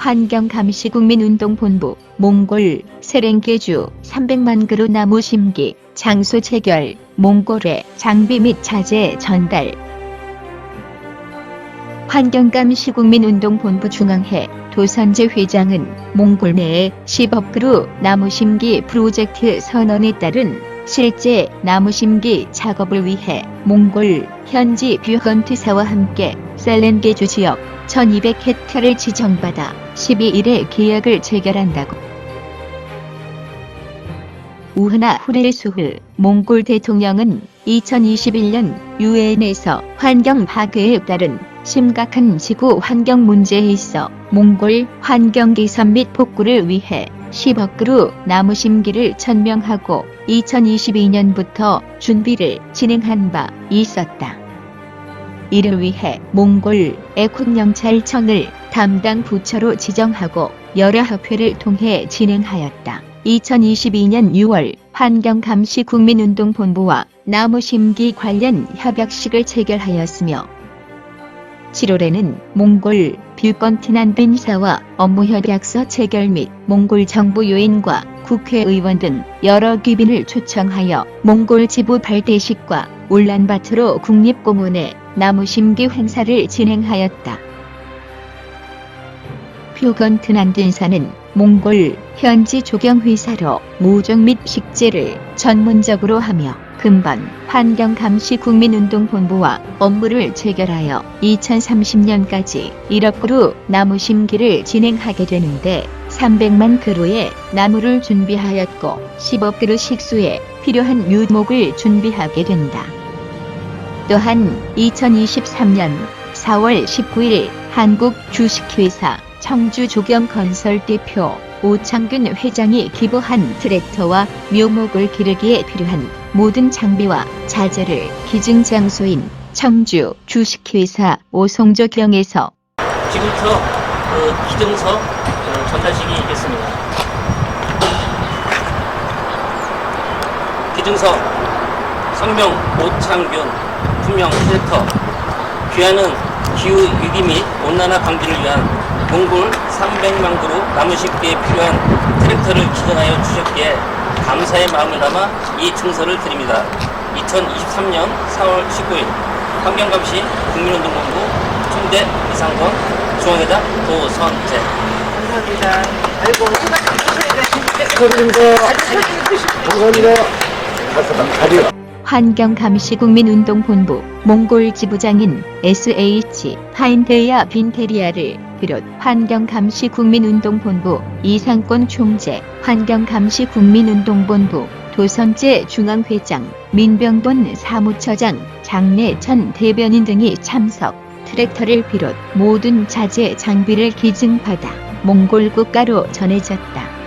환경감시국민운동본부 몽골 세렝게주 300만 그루 나무 심기 장소 체결 몽골에 장비 및 자재 전달. 환경감시국민운동본부 중앙회 도선재 회장은 몽골 내에 10억 그루 나무 심기 프로젝트 선언에 따른 실제 나무 심기 작업을 위해 몽골 현지 뷰건트사와 함께 셀렌게주 지역 1200헥타를 지정받아 12일에 계약을 체결한다고. 우흐나 후레수흐 몽골 대통령은 2021년 유엔에서 환경 파괴에 따른 심각한 지구 환경 문제에 있어 몽골 환경 개선 및 복구를 위해 10억 그루 나무 심기를 천명하고 2022년부터 준비를 진행한 바 있었다. 이를 위해 몽골 에쿤경찰청을 담당 부처로 지정하고 여러 협회를 통해 진행하였다. 2022년 6월 환경감시 국민운동본부와 나무 심기 관련 협약식을 체결하였으며 7월에는 몽골 뷰건티난 빈사와 업무협약서 체결 및 몽골 정부 요인과 국회의원 등 여러 귀빈을 초청하여 몽골 지부 발대식과 울란바토르 국립공원에 나무 심기 행사를 진행하였다. 뷰건트난딘사는 몽골 현지 조경회사로 모종 및 식재를 전문적으로 하며 금번 환경감시국민운동본부와 업무를 체결하여 2030년까지 1억 그루 나무 심기를 진행하게 되는데 300만 그루의 나무를 준비하였고 10억 그루 식수에 필요한 묘목을 준비하게 된다. 또한 2023년 4월 19일 한국 주식회사 청주 조경건설 대표 오창균 회장이 기부한 트랙터와 묘목을 기르기에 필요한 모든 장비와 자재를 기증 장소인 청주 주식회사 오송조 경에서 지금부터 그 기증서 어, 전달식이 있겠습니다. 기증서 성명 오창균 품명 트랙터 귀하는 기후 위기 및 온난화 방지를 위한 몽골 300만 그루 나무 심기에 필요한 트랙터를 기증하여 주셨기에 감사의 마음을 담아 이 증서를 드립니다. 2023년 4월 19일 환경감시 국민운동본부 총대 이상권 중앙회장 도선재 감사합니다. 아이고. 감사합니다. 환경감시국민운동본부 몽골 지부장인 SH 파인테야 빈테리아를 비롯 환경감시국민운동본부, 이상권 총재, 환경감시국민운동본부, 도선재 중앙회장, 민병돈 사무처장, 장례천 대변인 등이 참석, 트랙터를 비롯 모든 자재 장비를 기증받아 몽골 국가로 전해졌다.